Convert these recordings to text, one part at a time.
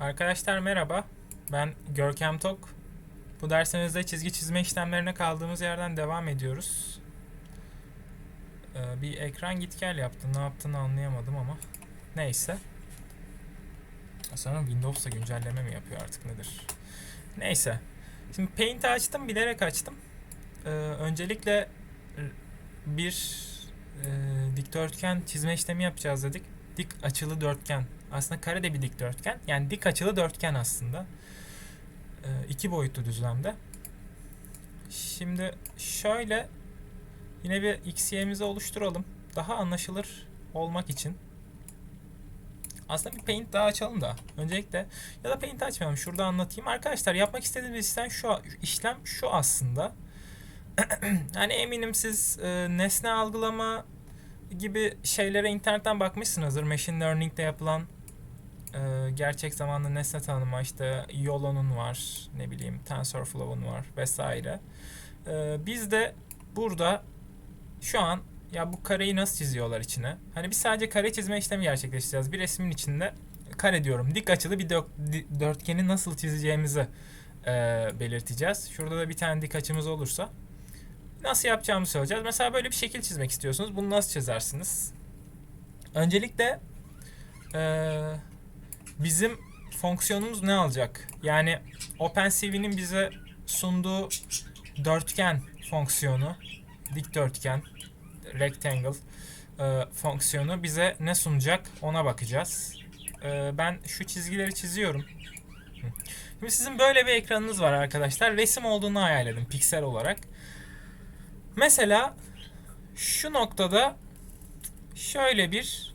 Arkadaşlar merhaba. Ben Görkem Tok. Bu dersimizde çizgi çizme işlemlerine kaldığımız yerden devam ediyoruz. Ee, bir ekran git gel yaptı. Ne yaptığını anlayamadım ama. Neyse. Sanırım Windows'ta güncelleme mi yapıyor artık nedir? Neyse. Şimdi Paint'i açtım. Bilerek açtım. Ee, öncelikle bir e, dikdörtgen çizme işlemi yapacağız dedik. Dik açılı dörtgen. Aslında kare de bir dikdörtgen. Yani dik açılı dörtgen aslında. Ee, iki boyutlu düzlemde. Şimdi şöyle yine bir XY'mizi oluşturalım. Daha anlaşılır olmak için. Aslında bir paint daha açalım da. Öncelikle ya da paint açmayalım. Şurada anlatayım. Arkadaşlar yapmak istediğimiz işlem şu, işlem şu aslında. hani eminim siz e, nesne algılama gibi şeylere internetten bakmışsınızdır. Machine Learning'de yapılan e, gerçek zamanlı nesne tanıma işte YOLO'nun var, ne bileyim TensorFlow'un var vesaire. E, biz de burada şu an ya bu kareyi nasıl çiziyorlar içine? Hani biz sadece kare çizme işlemi gerçekleştireceğiz. Bir resmin içinde kare diyorum. Dik açılı bir dörtgeni nasıl çizeceğimizi e, belirteceğiz. Şurada da bir tane dik açımız olursa nasıl yapacağımızı söyleyeceğiz. Mesela böyle bir şekil çizmek istiyorsunuz. Bunu nasıl çizersiniz? Öncelikle eee, bizim fonksiyonumuz ne alacak? Yani OpenCV'nin bize sunduğu dörtgen fonksiyonu, dikdörtgen, rectangle eee, fonksiyonu bize ne sunacak ona bakacağız. Eee, ben şu çizgileri çiziyorum. Şimdi sizin böyle bir ekranınız var arkadaşlar. Resim olduğunu hayal edin piksel olarak. Mesela şu noktada şöyle bir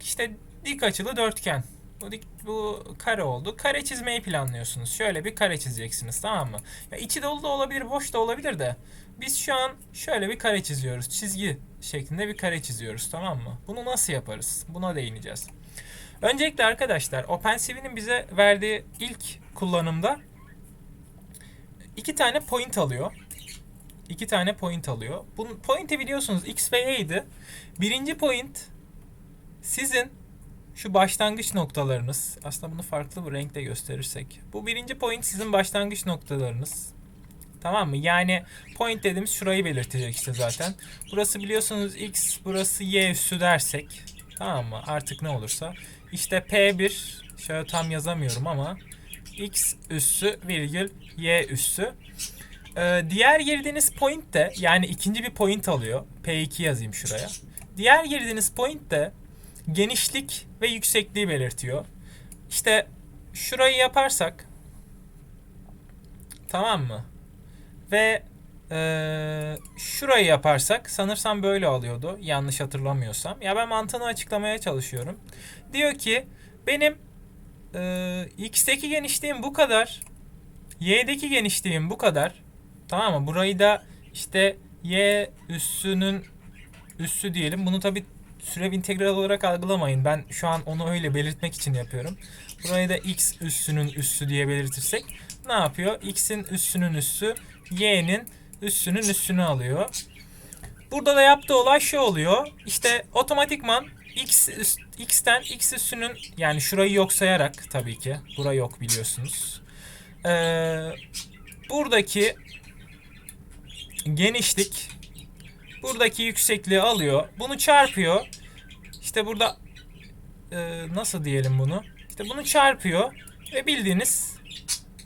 işte dik açılı dörtgen. Bu, dik, bu kare oldu. Kare çizmeyi planlıyorsunuz. Şöyle bir kare çizeceksiniz tamam mı? Ya içi dolu da olabilir, boş da olabilir de. Biz şu an şöyle bir kare çiziyoruz. Çizgi şeklinde bir kare çiziyoruz tamam mı? Bunu nasıl yaparız? Buna değineceğiz. Öncelikle arkadaşlar OpenCV'nin bize verdiği ilk kullanımda iki tane point alıyor. İki tane point alıyor. Bu point'i biliyorsunuz X ve Y'ydi. Birinci point sizin şu başlangıç noktalarınız. Aslında bunu farklı bir renkle gösterirsek. Bu birinci point sizin başlangıç noktalarınız. Tamam mı? Yani point dediğimiz şurayı belirtecek işte zaten. Burası biliyorsunuz X, burası Y üssü dersek. Tamam mı? Artık ne olursa. İşte P1 şöyle tam yazamıyorum ama X üssü virgül Y üssü. Ee, diğer girdiğiniz point de yani ikinci bir point alıyor. P2 yazayım şuraya. Diğer girdiğiniz point de genişlik ve yüksekliği belirtiyor. İşte şurayı yaparsak tamam mı? Ve eee, şurayı yaparsak sanırsam böyle alıyordu. Yanlış hatırlamıyorsam. Ya ben mantığını açıklamaya çalışıyorum. Diyor ki benim eee, x'teki genişliğim bu kadar. Y'deki genişliğim bu kadar. Tamam mı? Burayı da işte y üssünün üssü diyelim. Bunu tabi sürev integral olarak algılamayın. Ben şu an onu öyle belirtmek için yapıyorum. Burayı da x üssünün üssü diye belirtirsek ne yapıyor? x'in üssünün üssü y'nin üssünün üssünü alıyor. Burada da yaptığı olay şu oluyor. İşte otomatikman x üst, x'ten x üssünün yani şurayı yok sayarak tabii ki. Bura yok biliyorsunuz. Ee, buradaki genişlik buradaki yüksekliği alıyor. Bunu çarpıyor. İşte burada e, nasıl diyelim bunu? İşte bunu çarpıyor ve bildiğiniz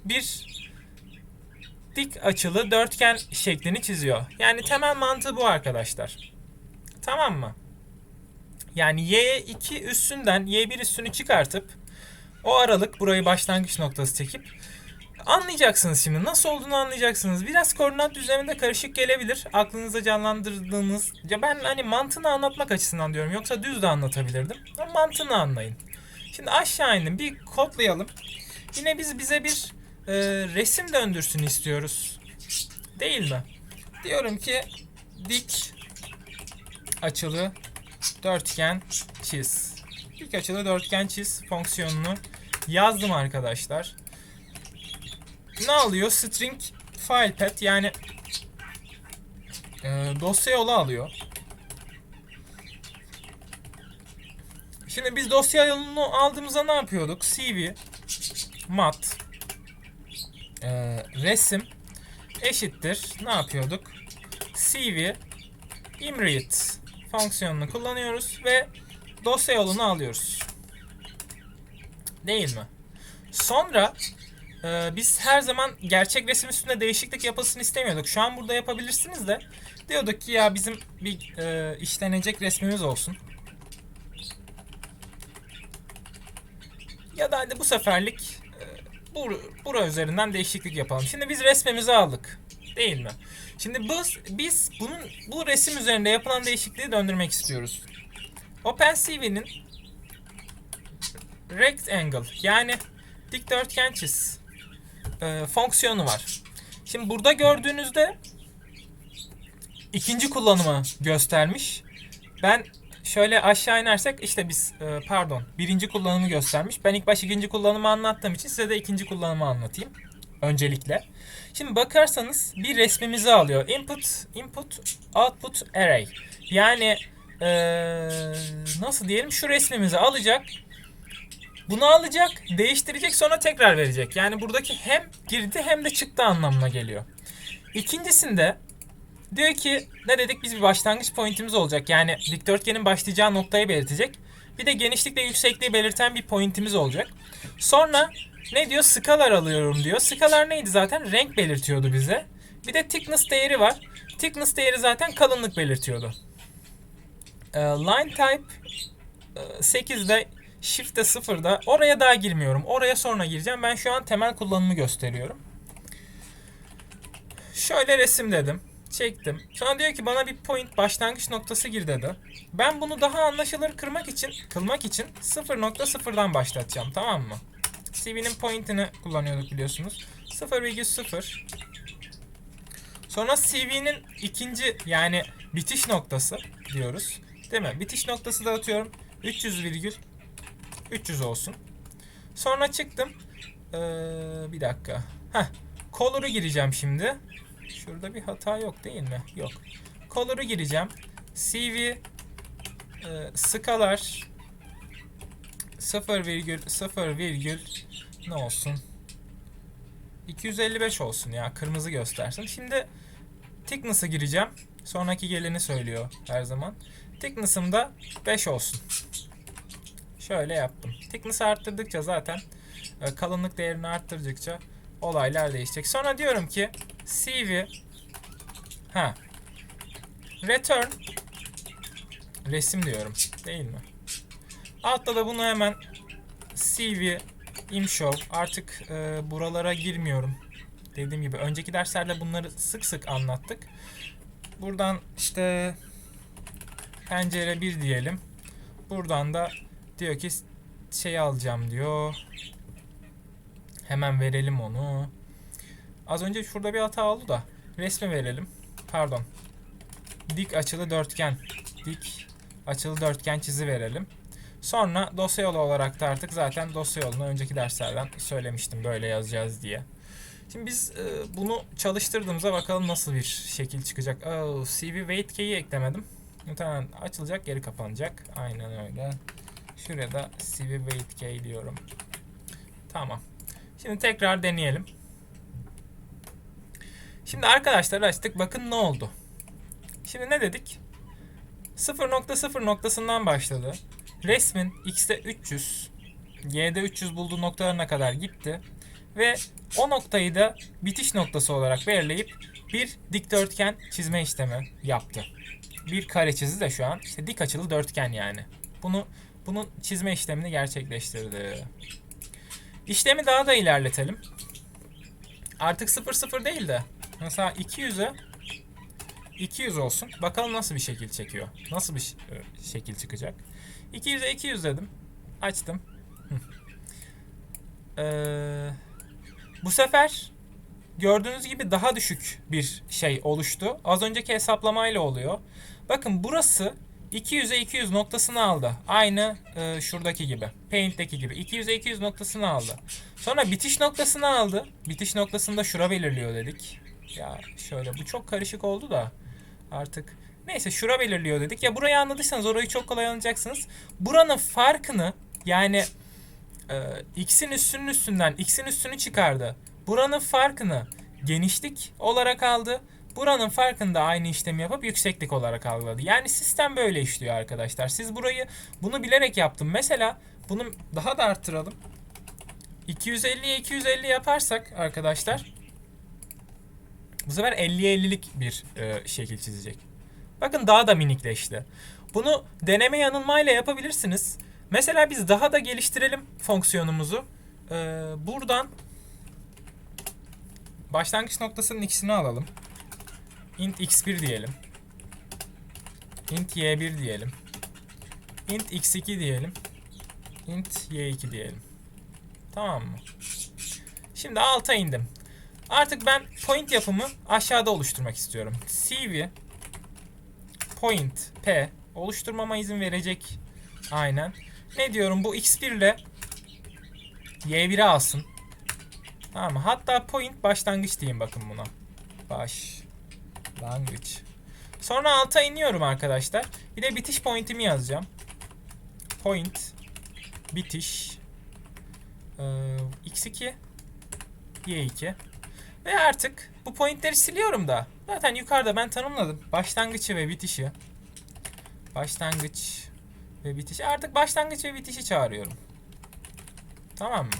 bir dik açılı dörtgen şeklini çiziyor. Yani temel mantığı bu arkadaşlar. Tamam mı? Yani y2 üstünden y1 üstünü çıkartıp o aralık burayı başlangıç noktası çekip Anlayacaksınız şimdi. Nasıl olduğunu anlayacaksınız. Biraz koordinat düzleminde karışık gelebilir. Aklınıza canlandırdığınız... Ya ben hani mantığını anlatmak açısından diyorum. Yoksa düz de anlatabilirdim. Ama mantığını anlayın. Şimdi aşağı indim. Bir kodlayalım. Yine biz bize bir e, resim döndürsün istiyoruz. Değil mi? Diyorum ki dik açılı dörtgen çiz. Dik açılı dörtgen çiz fonksiyonunu yazdım arkadaşlar ne alıyor? String file path yani e, dosya yolu alıyor. Şimdi biz dosya yolunu aldığımızda ne yapıyorduk? CV, mat, e, resim eşittir. Ne yapıyorduk? CV, imread fonksiyonunu kullanıyoruz ve dosya yolunu alıyoruz. Değil mi? Sonra e, biz her zaman gerçek resim üstünde değişiklik yapılsın istemiyorduk. Şu an burada yapabilirsiniz de diyorduk ki ya bizim bir e, işlenecek resmimiz olsun. Ya da hadi bu seferlik e, bu, bura üzerinden değişiklik yapalım. Şimdi biz resmimizi aldık. Değil mi? Şimdi biz, biz bunun bu resim üzerinde yapılan değişikliği döndürmek istiyoruz. OpenCV'nin rectangle yani dikdörtgen çiz e, fonksiyonu var. Şimdi burada gördüğünüzde ikinci kullanımı göstermiş. Ben şöyle aşağı inersek işte biz e, pardon birinci kullanımı göstermiş. Ben ilk baş ikinci kullanımı anlattığım için size de ikinci kullanımı anlatayım. Öncelikle. Şimdi bakarsanız bir resmimizi alıyor. Input, input, output array. Yani e, nasıl diyelim şu resmimizi alacak. Bunu alacak, değiştirecek sonra tekrar verecek. Yani buradaki hem girdi hem de çıktı anlamına geliyor. İkincisinde diyor ki ne dedik biz bir başlangıç pointimiz olacak. Yani dikdörtgenin başlayacağı noktayı belirtecek. Bir de genişlikle yüksekliği belirten bir pointimiz olacak. Sonra ne diyor? Skalar alıyorum diyor. Skalar neydi zaten? Renk belirtiyordu bize. Bir de thickness değeri var. Thickness değeri zaten kalınlık belirtiyordu. Ee, line type e, 8'de Shift'te 0'da oraya daha girmiyorum. Oraya sonra gireceğim. Ben şu an temel kullanımı gösteriyorum. Şöyle resim dedim. Çektim. Sonra diyor ki bana bir point başlangıç noktası gir dedi. Ben bunu daha anlaşılır kırmak için, kılmak için 0.0'dan başlatacağım. Tamam mı? CV'nin pointini kullanıyorduk biliyorsunuz. 0,0 Sonra CV'nin ikinci yani bitiş noktası diyoruz. Değil mi? Bitiş noktası da atıyorum 300 virgül 300 olsun. Sonra çıktım. Ee, bir dakika. Heh. Color'u gireceğim şimdi. Şurada bir hata yok değil mi? Yok. Color'u gireceğim. CV e, skalar 0 virgül 0 virgül ne olsun? 255 olsun ya. Kırmızı göstersin. Şimdi thickness'ı gireceğim. Sonraki geleni söylüyor her zaman. Thickness'ım da 5 olsun. Şöyle yaptım. Thickness arttırdıkça zaten e, kalınlık değerini arttırdıkça olaylar değişecek. Sonra diyorum ki CV ha return resim diyorum değil mi? Altta da bunu hemen CV imshow artık e, buralara girmiyorum. Dediğim gibi önceki derslerde bunları sık sık anlattık. Buradan işte pencere 1 diyelim. Buradan da diyor ki şey alacağım diyor. Hemen verelim onu. Az önce şurada bir hata oldu da resmi verelim. Pardon. Dik açılı dörtgen. Dik açılı dörtgen çizi verelim. Sonra dosya yolu olarak da artık zaten dosya yolunu önceki derslerden söylemiştim böyle yazacağız diye. Şimdi biz e, bunu çalıştırdığımızda bakalım nasıl bir şekil çıkacak. Oh, CV wait key'i eklemedim. Muhtemelen açılacak geri kapanacak. Aynen öyle. Şuraya da CV wait key diyorum. Tamam. Şimdi tekrar deneyelim. Şimdi arkadaşlar açtık. Bakın ne oldu. Şimdi ne dedik? 0.0 noktasından başladı. Resmin x'te 300, y'de 300 bulduğu noktalarına kadar gitti. Ve o noktayı da bitiş noktası olarak belirleyip bir dikdörtgen çizme işlemi yaptı. Bir kare çizdi de şu an. İşte dik açılı dörtgen yani. Bunu bunun çizme işlemini gerçekleştirdi. İşlemi daha da ilerletelim. Artık 0 0 değil de mesela 200'e 200 olsun. Bakalım nasıl bir şekil çekiyor. Nasıl bir e, şekil çıkacak. 200'e 200 dedim. Açtım. Ee, bu sefer gördüğünüz gibi daha düşük bir şey oluştu. Az önceki hesaplamayla oluyor. Bakın burası 200'e 200 noktasını aldı. Aynı e, şuradaki gibi. Paint'teki gibi. 200'e 200 noktasını aldı. Sonra bitiş noktasını aldı. Bitiş noktasını da şura belirliyor dedik. Ya şöyle bu çok karışık oldu da artık Neyse şura belirliyor dedik. Ya burayı anladıysanız orayı çok kolay anlayacaksınız. Buranın farkını yani e, x'in üstünün üstünden x'in üstünü çıkardı. Buranın farkını genişlik olarak aldı. Buranın farkını da aynı işlemi yapıp yükseklik olarak algıladı. Yani sistem böyle işliyor arkadaşlar. Siz burayı bunu bilerek yaptım. Mesela bunu daha da arttıralım. 250'ye 250 yaparsak arkadaşlar bu sefer 50'ye 50'lik bir e, şekil çizecek. Bakın daha da minikleşti. Bunu deneme yanılmayla yapabilirsiniz. Mesela biz daha da geliştirelim fonksiyonumuzu. Ee, buradan başlangıç noktasının x'ini alalım. İnt x1 diyelim. int y1 diyelim. int x2 diyelim. int y2 diyelim. Tamam mı? Şimdi alta indim. Artık ben point yapımı aşağıda oluşturmak istiyorum. CV point p oluşturmama izin verecek. Aynen. Ne diyorum bu x1 ile y1'i alsın. Tamam mı? Hatta point başlangıç diyeyim bakın buna. Başlangıç. Sonra alta iniyorum arkadaşlar. Bir de bitiş point'imi yazacağım. Point bitiş ee, x2 y2 ve artık bu pointleri siliyorum da. Zaten yukarıda ben tanımladım. Başlangıcı ve bitişi. Başlangıç ve bitiş. Artık başlangıç ve bitişi çağırıyorum. Tamam mı?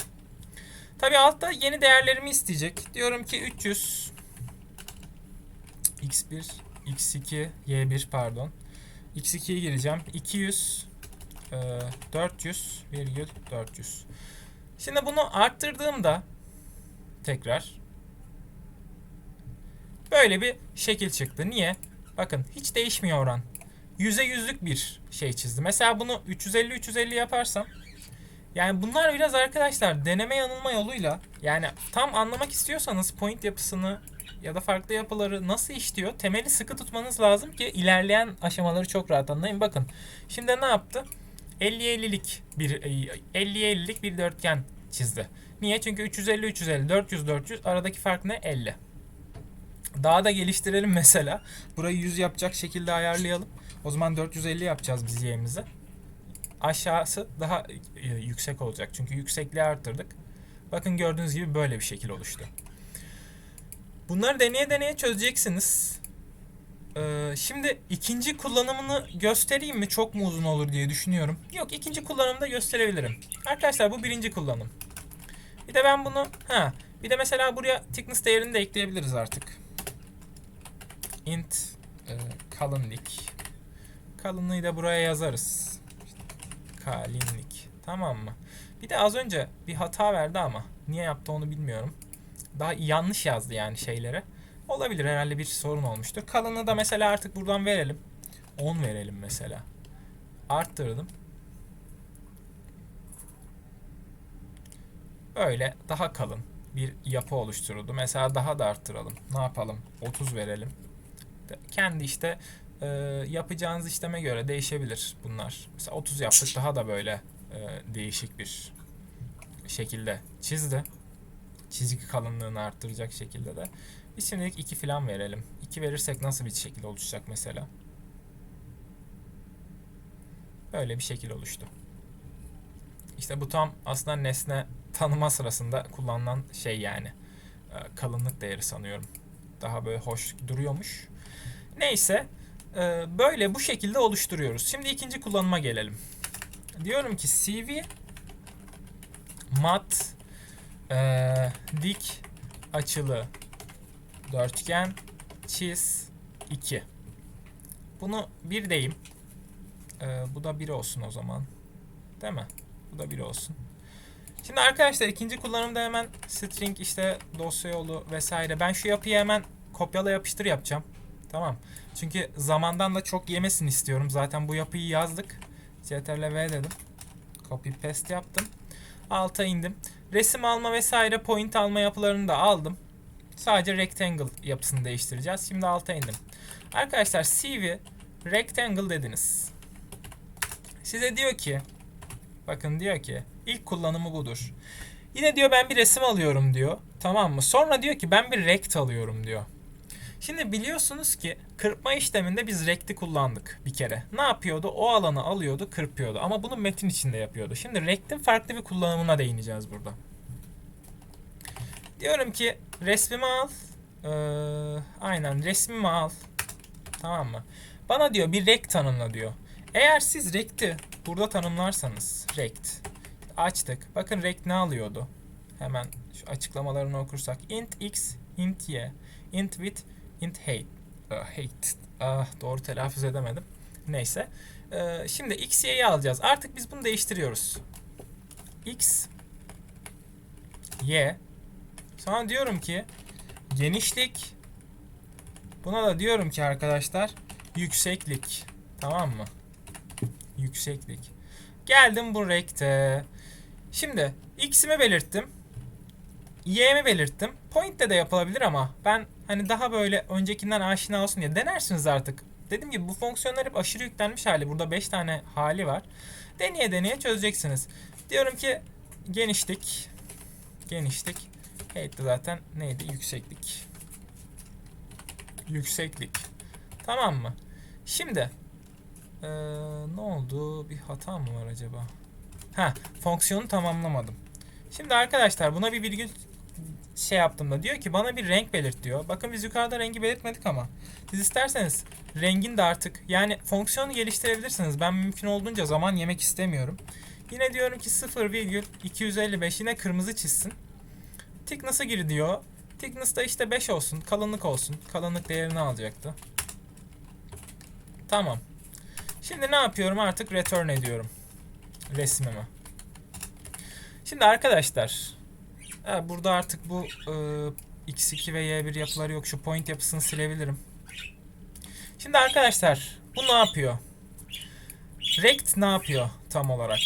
Tabi altta yeni değerlerimi isteyecek. Diyorum ki 300 x1 x2 y1 pardon. x2'ye gireceğim. 200 e, 400 virgül 400. Şimdi bunu arttırdığımda tekrar böyle bir şekil çıktı. Niye? Bakın hiç değişmiyor oran. Yüze yüzlük bir şey çizdi. Mesela bunu 350-350 yaparsam yani bunlar biraz arkadaşlar deneme yanılma yoluyla yani tam anlamak istiyorsanız point yapısını ya da farklı yapıları nasıl işliyor temeli sıkı tutmanız lazım ki ilerleyen aşamaları çok rahat anlayın. Bakın şimdi ne yaptı? 50-50'lik bir 50-50'lik bir dörtgen çizdi. Niye? Çünkü 350 350 400 400 aradaki fark ne? 50. Daha da geliştirelim mesela. Burayı 100 yapacak şekilde ayarlayalım. O zaman 450 yapacağız biz y'imizi. Aşağısı daha e, yüksek olacak. Çünkü yüksekliği arttırdık. Bakın gördüğünüz gibi böyle bir şekil oluştu. Bunları deneye deneye çözeceksiniz. Ee, şimdi ikinci kullanımını göstereyim mi? Çok mu uzun olur diye düşünüyorum. Yok ikinci kullanımda gösterebilirim. Arkadaşlar bu birinci kullanım. Bir de ben bunu ha bir de mesela buraya thickness değerini de ekleyebiliriz artık. int e, kalınlık. Kalınlığı da buraya yazarız. Kalinlik. Tamam mı? Bir de az önce bir hata verdi ama niye yaptı onu bilmiyorum. Daha yanlış yazdı yani şeyleri. Olabilir herhalde bir sorun olmuştur. Kalınlığı da mesela artık buradan verelim. 10 verelim mesela. Arttırdım. Böyle daha kalın bir yapı oluşturuldu. Mesela daha da arttıralım. Ne yapalım? 30 verelim. Kendi işte e, yapacağınız işleme göre değişebilir bunlar. Mesela 30 yaptık daha da böyle e, değişik bir şekilde çizdi. Çizgi kalınlığını arttıracak şekilde de. Biz şimdilik 2 falan verelim. 2 verirsek nasıl bir şekil oluşacak mesela? Böyle bir şekil oluştu. İşte bu tam aslında nesne tanıma sırasında kullanılan şey yani. E, kalınlık değeri sanıyorum. Daha böyle hoş duruyormuş. Neyse. e, Böyle bu şekilde oluşturuyoruz. Şimdi ikinci kullanıma gelelim. Diyorum ki CV mat e, dik açılı dörtgen çiz 2. Bunu bir deyim. E, bu da 1 olsun o zaman. Değil mi? Bu da 1 olsun. Şimdi arkadaşlar ikinci kullanımda hemen string işte dosya yolu vesaire. Ben şu yapıyı hemen kopyala yapıştır yapacağım. Tamam. Çünkü zamandan da çok yemesin istiyorum. Zaten bu yapıyı yazdık. Ctrl V dedim. Copy paste yaptım. Alta indim. Resim alma vesaire point alma yapılarını da aldım. Sadece rectangle yapısını değiştireceğiz. Şimdi alta indim. Arkadaşlar CV rectangle dediniz. Size diyor ki bakın diyor ki ilk kullanımı budur. Yine diyor ben bir resim alıyorum diyor. Tamam mı? Sonra diyor ki ben bir rect alıyorum diyor. Şimdi biliyorsunuz ki kırpma işleminde biz rect'i kullandık bir kere. Ne yapıyordu? O alanı alıyordu, kırpıyordu. Ama bunu metin içinde yapıyordu. Şimdi rect'in farklı bir kullanımına değineceğiz burada. Diyorum ki resmimi al. Ee, aynen resmimi al. Tamam mı? Bana diyor bir rect tanımla diyor. Eğer siz rect'i burada tanımlarsanız rect açtık. Bakın rect ne alıyordu? Hemen şu açıklamalarını okursak int x, int y, int width, int height. Ah, height. Ah, doğru telaffuz edemedim. Neyse. Ee, şimdi x, y'yi alacağız. Artık biz bunu değiştiriyoruz. x, y. Sonra diyorum ki genişlik. Buna da diyorum ki arkadaşlar yükseklik. Tamam mı? Yükseklik. Geldim bu renkte. Şimdi x'imi belirttim. Y'mi belirttim. Point'te de yapılabilir ama ben hani daha böyle öncekinden aşina olsun diye denersiniz artık. Dediğim gibi bu fonksiyonlar hep aşırı yüklenmiş hali. Burada 5 tane hali var. Deneye deneye çözeceksiniz. Diyorum ki genişlik. Genişlik. Evet de zaten neydi? Yükseklik. Yükseklik. Tamam mı? Şimdi ee, ne oldu? Bir hata mı var acaba? Ha, fonksiyonu tamamlamadım. Şimdi arkadaşlar buna bir virgül şey yaptım da diyor ki bana bir renk belirt diyor. Bakın biz yukarıda rengi belirtmedik ama siz isterseniz rengin de artık yani fonksiyonu geliştirebilirsiniz. Ben mümkün olduğunca zaman yemek istemiyorum. Yine diyorum ki 0,255 yine kırmızı çizsin. Thickness'a gir diyor. Thickness da işte 5 olsun. Kalınlık olsun. Kalınlık değerini alacaktı. Tamam. Şimdi ne yapıyorum artık return ediyorum resmimi. Şimdi arkadaşlar e, burada artık bu e, x2 ve y1 yapıları yok. Şu point yapısını silebilirim. Şimdi arkadaşlar bu ne yapıyor? Rect ne yapıyor tam olarak?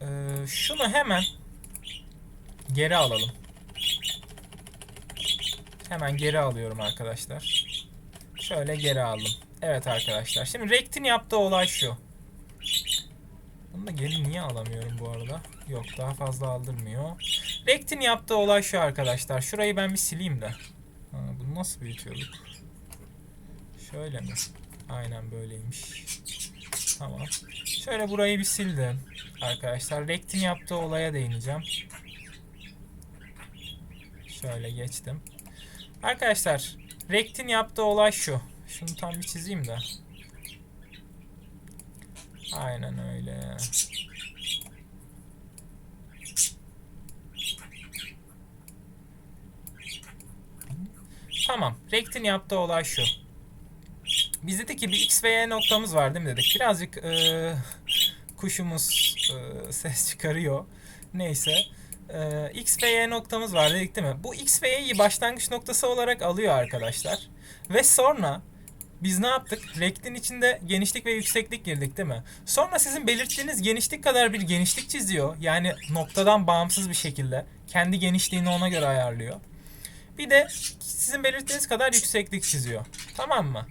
E, şunu hemen geri alalım. Hemen geri alıyorum arkadaşlar. Şöyle geri aldım. Evet arkadaşlar. Şimdi Rect'in yaptığı olay şu. Bunu da geri niye alamıyorum bu arada? Yok daha fazla aldırmıyor. Rect'in yaptığı olay şu arkadaşlar. Şurayı ben bir sileyim de. Ha, bunu nasıl büyütüyorduk? Şöyle mi? Aynen böyleymiş. Tamam. Şöyle burayı bir sildim. Arkadaşlar Rect'in yaptığı olaya değineceğim. Şöyle geçtim. Arkadaşlar Rect'in yaptığı olay şu. Şunu tam bir çizeyim de. Aynen öyle. Tamam. Rect'in yaptığı olay şu. Biz dedik ki bir x ve y noktamız var değil mi dedik. Birazcık e, kuşumuz e, ses çıkarıyor. Neyse. E, x ve y noktamız var dedik değil mi? Bu x ve y'yi başlangıç noktası olarak alıyor arkadaşlar. Ve sonra biz ne yaptık? Rect'in içinde genişlik ve yükseklik girdik değil mi? Sonra sizin belirttiğiniz genişlik kadar bir genişlik çiziyor. Yani noktadan bağımsız bir şekilde. Kendi genişliğini ona göre ayarlıyor. Bir de sizin belirttiğiniz kadar yükseklik çiziyor. Tamam mı?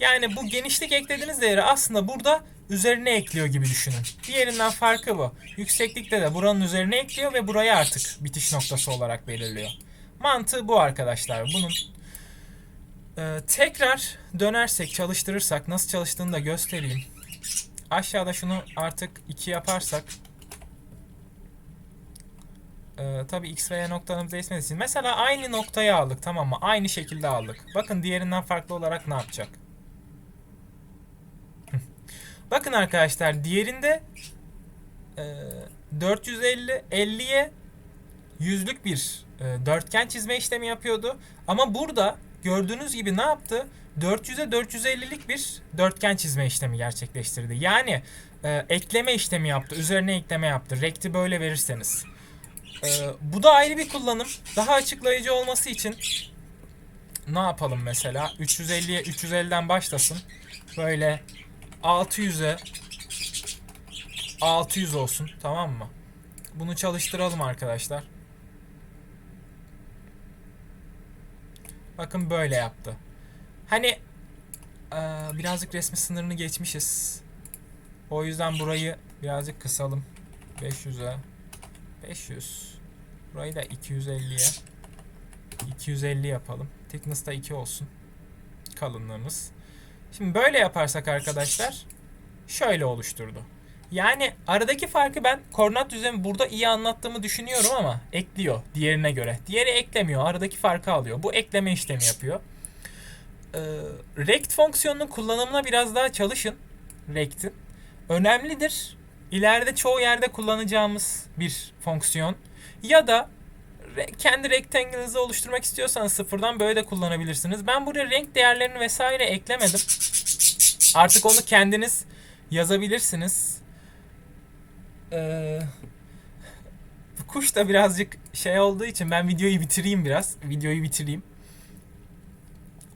Yani bu genişlik eklediğiniz değeri aslında burada üzerine ekliyor gibi düşünün. Diğerinden farkı bu. Yükseklikte de buranın üzerine ekliyor ve burayı artık bitiş noktası olarak belirliyor. Mantığı bu arkadaşlar. Bunun ee, tekrar dönersek, çalıştırırsak nasıl çalıştığını da göstereyim. Aşağıda şunu artık 2 yaparsak ee, tabii x ve y noktalarımız değişmediği. Mesela aynı noktayı aldık tamam mı? Aynı şekilde aldık. Bakın diğerinden farklı olarak ne yapacak? Bakın arkadaşlar diğerinde e, 450 50'ye yüzlük bir e, dörtgen çizme işlemi yapıyordu. Ama burada gördüğünüz gibi ne yaptı? 400'e 450'lik bir dörtgen çizme işlemi gerçekleştirdi. Yani e, ekleme işlemi yaptı. Üzerine ekleme yaptı. Rect'i böyle verirseniz. E, bu da ayrı bir kullanım. Daha açıklayıcı olması için ne yapalım mesela? 350'ye 350'den başlasın. Böyle 600'e 600 olsun. Tamam mı? Bunu çalıştıralım arkadaşlar. Bakın böyle yaptı. Hani ee, birazcık resmi sınırını geçmişiz. O yüzden burayı birazcık kısalım. 500'e 500. Burayı da 250'ye 250 yapalım. Thickness da 2 olsun. Kalınlığımız. Şimdi böyle yaparsak arkadaşlar şöyle oluşturdu. Yani aradaki farkı ben koordinat düzlemi burada iyi anlattığımı düşünüyorum ama ekliyor diğerine göre. Diğeri eklemiyor. Aradaki farkı alıyor. Bu ekleme işlemi yapıyor. Ee, rect fonksiyonunun kullanımına biraz daha çalışın. Rect'in. Önemlidir. İleride çoğu yerde kullanacağımız bir fonksiyon. Ya da kendi rectangle'ınızı oluşturmak istiyorsanız sıfırdan böyle de kullanabilirsiniz. Ben buraya renk değerlerini vesaire eklemedim. Artık onu kendiniz yazabilirsiniz. Ee, kuş da birazcık şey olduğu için ben videoyu bitireyim biraz. Videoyu bitireyim.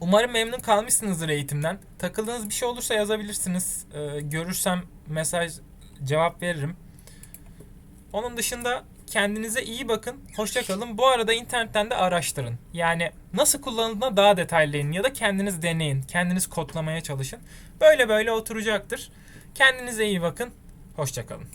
Umarım memnun kalmışsınızdır eğitimden. Takıldığınız bir şey olursa yazabilirsiniz. Ee, görürsem mesaj cevap veririm. Onun dışında kendinize iyi bakın. Hoşça kalın. Bu arada internetten de araştırın. Yani nasıl kullanıldığına daha detaylı inin ya da kendiniz deneyin. Kendiniz kodlamaya çalışın. Böyle böyle oturacaktır. Kendinize iyi bakın. Hoşça kalın.